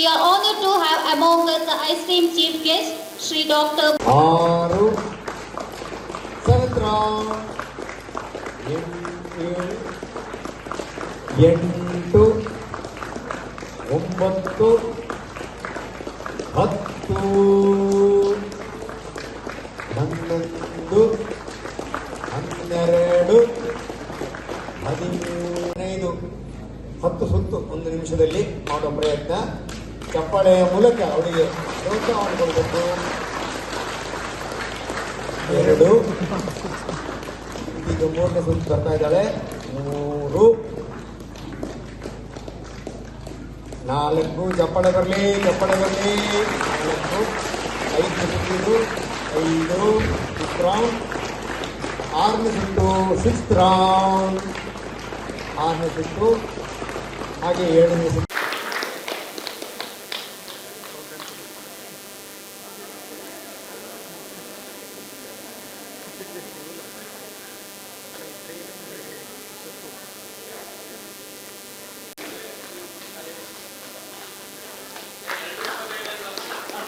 We are honored to have among us the esteemed chief guest, Sri Dr. Seventh round ಏಳು ಎಂಟು ಒಂಬತ್ತು ಹತ್ತು ಹನ್ನೊಂದು ಹದಿನೈದು ಹತ್ತು ಸುತ್ತು ಒಂದು ನಿಮಿಷದಲ್ಲಿ ಮಾಡೋ ಪ್ರಯತ್ನ ಚಪ್ಪಾಳೆಯ ಮೂಲಕ ಅವರಿಗೆ ಪ್ರೋತ್ಸಾಹವನ್ನು ಕೊಡಬೇಕು ಎರಡು. ಈಗ ಮೂರನೇ ಸುತ್ತು ಬರ್ತಾ ಇದ್ದಾಳೆ. ಮೂರು. ನಾಲ್ಕು. ಚಪ್ಪಾಳೆ ಬರಲಿ ಚಪ್ಪಾಳೆ ಬರಲಿ. ನಾಲ್ಕು. ಐದು ಸುತ್ತಿದ್ದು ಐದು. ಸಿಕ್ಸ್ ರೌಂಡ್ ಆರನೇ ಸುತ್ತು ಸಿಕ್ಸ್ ರೌಂಡ್ ಆರನೇ ಸುತ್ತು. ಹಾಗೆ ಏಳನೇ ಸುತ್ತು.